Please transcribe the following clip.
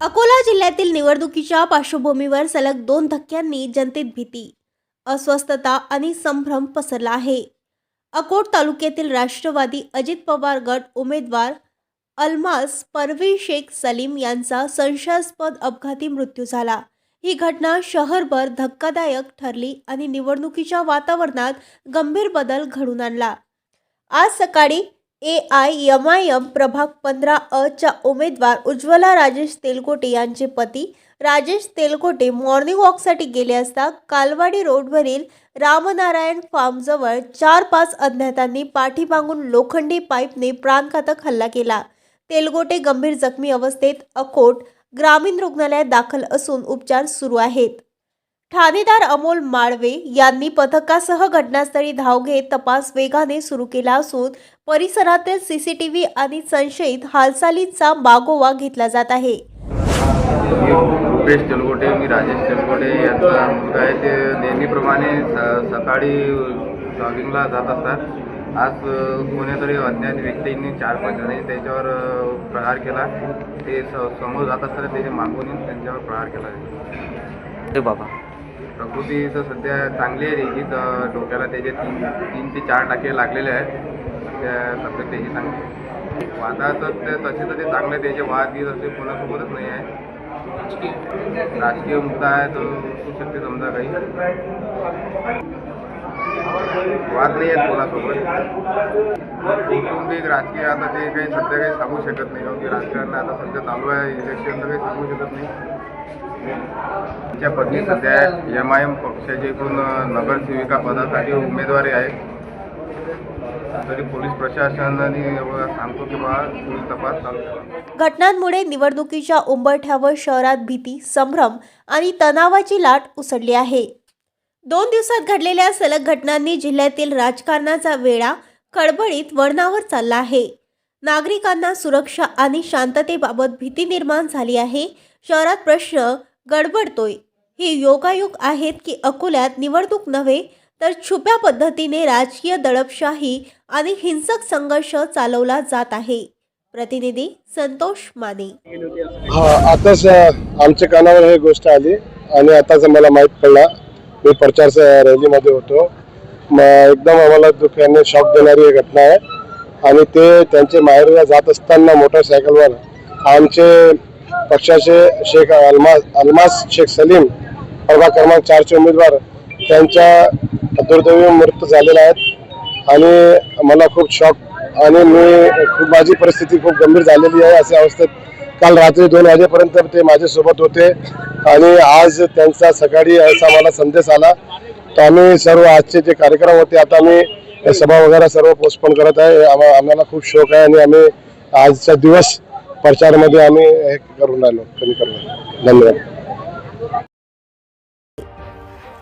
अकोला जिल्ह्यातील निवडणुकीच्या पार्श्वभूमीवर सलग दोन धक्क्यांनी जनतेत भीती अस्वस्थता आणि संभ्रम पसरला आहे. अकोट तालुक्यातील राष्ट्रवादी अजित पवार गट उमेदवार अल्मास परवीन शेख सलीम यांचा संशयास्पद अपघाती मृत्यू झाला. ही घटना शहरभर धक्कादायक ठरली आणि निवडणुकीच्या वातावरणात गंभीर बदल घडून आणला. आज सकाळी A I M I M प्रभाग पंधरा अ च्या उमेदवार उज्ज्वला राजेश तेलकोटे यांचे पती राजेश तेलकोटे मॉर्निंग वॉकसाठी गेले असता कालवाडी रोडवरील रामनारायण फार्मजवळ चार पाच अज्ञातांनी पाठीमागून लोखंडी पाईपने प्राणघातक हल्ला केला. तेलगोटे गंभीर जखमी अवस्थेत अकोट ग्रामीण रुग्णालयात दाखल असून उपचार सुरू आहेत. ठाणेदार अमोल माळवे यांनी पथकासह घटनास्थळी धाव घेत तपास वेगाने सुरू केला असून परिसरातील सीसीटीव्ही आणि संशयित हालचालींचा मागोवा घेतला जात आहे. रुपेश तेलगोटे मी राजेश तेलगोटे. यांचा मुलगा आहे ते नेहमीप्रमाणे स सकाळी जॉगिंगला जात असतात. आज कोणीतरी अज्ञात व्यक्तींनी चार पाच जणांनी त्याच्यावर प्रहार केला. ते स समोर जात असताना त्याने मागून त्यांच्यावर प्रहार केला. अरे बाबा. प्रकृती तर सध्या चांगली आहे त्याची तर डोक्याला त्याचे तीन तीन ते चार टाके लागलेले आहेत. त्या तब्येत त्याची चांगली वादाचं ते तसे तर ते चांगले त्याचे वाद गीत असे कोणासोबतच नाही आहे. राजकीय मुद्दा आहे तो असू शकते समजा काही. वाद नाही आहेत कोणासोबत. कौटुंबिक राजकीय आता ते काही सध्या काही सांगू शकत नाही की राजकारण आता सध्या चालू आहे इलेक्शन तर काही सांगू शकत नाही. तिच्या पत्नी सध्या एम आय एम पक्षाचे एकूण नगरसेविका पदासाठी उमेदवारी आहे तरी पोलीस प्रशासनाने एवढं सांगतो की बा पोलीस तपास चालू घटनांमुळे निवडणुकीच्या उंबरठ्यावर शहरात भीती संभ्रम आणि तणावाची लाट उसळली आहे. दोन दिवसात घडलेल्या सलग घटनांनी जिल्ह्यातील राजकारणाचा वेळा खडबडीत वळणावर चालला आहे. नागरिकांना सुरक्षा आणि शांततेबाबत भीती निर्माण झाली आहे. शहरात प्रश्न गडबडतोय. हे योगायोग आहेत की अकोल्यात निवडणूक नव्हे तर छुप्या पद्धतीने राजकीय दडपशाही आणि हिंसक संघर्ष चालवला जात आहे. प्रतिनिधी संतोष माने. हा आताच आमच्या कानावर ही गोष्ट आली आणि आताच मला माहीत पडला मी प्रचार रॅलीमध्ये होतो. मग एकदम आम्हाला दुःखाने शॉक देणारी ही घटना आहे. आणि ते त्यांचे माहेरला जात असताना मोटरसायकलवर आमचे पक्षाचे शेख अल्मा अलमास शेख सलीम प्रभाग क्रमांक चारचे उमेदवार त्यांच्या दुर्दैवी मृत्यू झालेला आहेत. आणि मला खूप शॉक आणि मी खूप माझी परिस्थिती खूप गंभीर झालेली आहे अशा अवस्थेत काल रात्री दोन वाजेपर्यंत ते माझ्यासोबत होते. आणि आज त्यांचा सकाळी असा मला संदेश आला. तर आम्ही सर्व आजचे जे कार्यक्रम होते आता आम्ही सभा वगैरे सर्व पोस्टपोन करत आहे. आम्हाला खूप शोक आहे आणि आम्ही आजचा दिवस प्रचारमध्ये आम्ही हे करून राहिलो कमी करून राहिलो. धन्यवाद.